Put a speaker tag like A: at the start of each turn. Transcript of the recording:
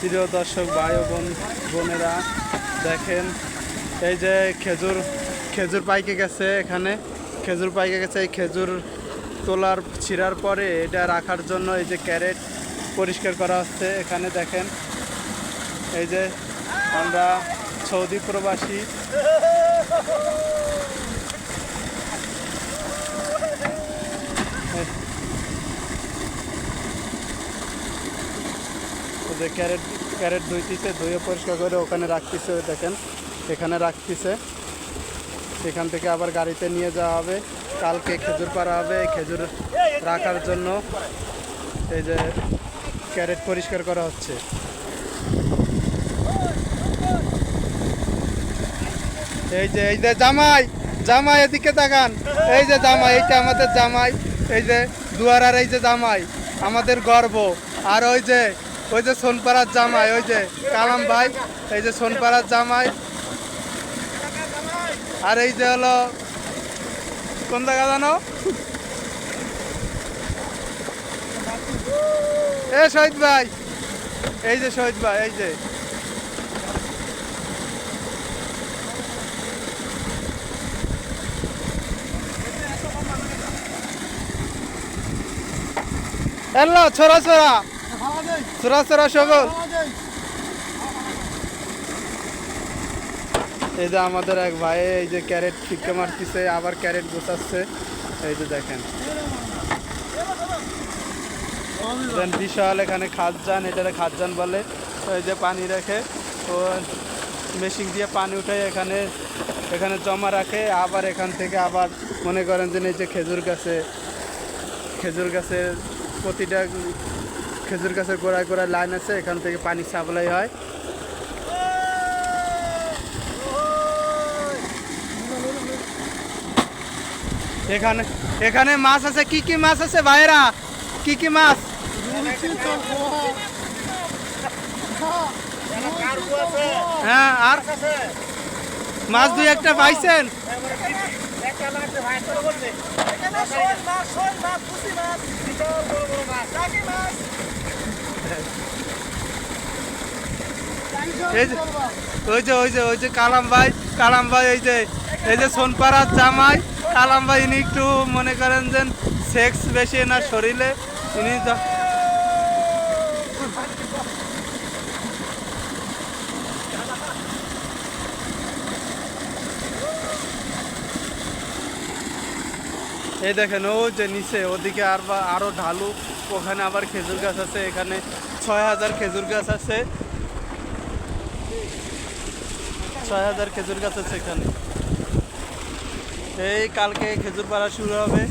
A: প্রিয় দর্শক, ভাই ও বোন বোনেরা, দেখেন, এই যে খেজুর খেজুর পাইকে গেছে এখানে। খেজুর পাইকে গেছে, এই খেজুর তোলার ছিঁড়ার পরে এটা রাখার জন্য এই যে ক্যারেট পরিষ্কার করা হচ্ছে এখানে, দেখেন। এই যে আমরা সৌদি প্রবাসী। যে ক্যারেট ক্যারেট ধুইতেছে, ধুয়ে পরিষ্কার করে ওখানে রাখতেছে, দেখেন, এখানে রাখতেছে। সেখান থেকে আবার গাড়িতে নিয়ে যাওয়া হবে। কালকে খেজুর পাড়া হবে খেজুর রাখার জন্য এই যে ক্যারেট পরিষ্কার করা হচ্ছে। এই যে এই যে জামাই জামাই এদিকে তাকান। এই যে জামাই, এইটা আমাদের জামাই। এই যে দুয়ারার এই যে জামাই, আমাদের গর্ব। আর ওই যে ওই যে সোনপাড়ার জামাই, ওই যে কালাম ভাই, এই যে সোনপাড়ার জামাই। আর এই যে হলো, কোন জায়গা জানো? এ শহীদ ভাই, এই যে শহীদ ভাই, এই যে। এলো, ছোড়া ছোড়া। ছোড়া সকল এই যে আমাদের এক ভাই, এই যে ক্যারেট ফিকে মারতেছে, আবার ক্যারেট গোছাচ্ছে। এই যে দেখেন। বিশাল এখানে খাদজান এটারে খাদজান বলে। এই যে পানি রাখে, ও মেশিন দিয়ে পানি উঠে এখানে এখানে জমা রাখে, আবার এখান থেকে আবার মনে করেন যে এই যে খেজুর গাছে খেজুর গাছে প্রতিটা খেজুর গাছের গোড়ায় গোড়ায় লাইন আছে, এখান থেকে পানি সাপ্লাই হয়। এখানে এখানে মাছ আছে, কি কি মাছ আছে ভাইরা কি কি মাছ? হ্যাঁ আর মাছ দুই একটা পাইছেন? ওই যে ওই যে কালাম ভাই কালাম ভাই যে, এই যে কালাম ভাই, ইনি একটু মনে করেন না শরীরে। এই দেখেন, ও যে নিচে, ওদিকে আর বা আরও ঢালু ওখানে আবার খেজুর গাছ আছে, এখানে ছয় হাজার খেজুর গাছ আছে। ছয় হাজার খেজুর গাছ আছে এখানে। এই কালকে খেজুর পাড়া শুরু হবে।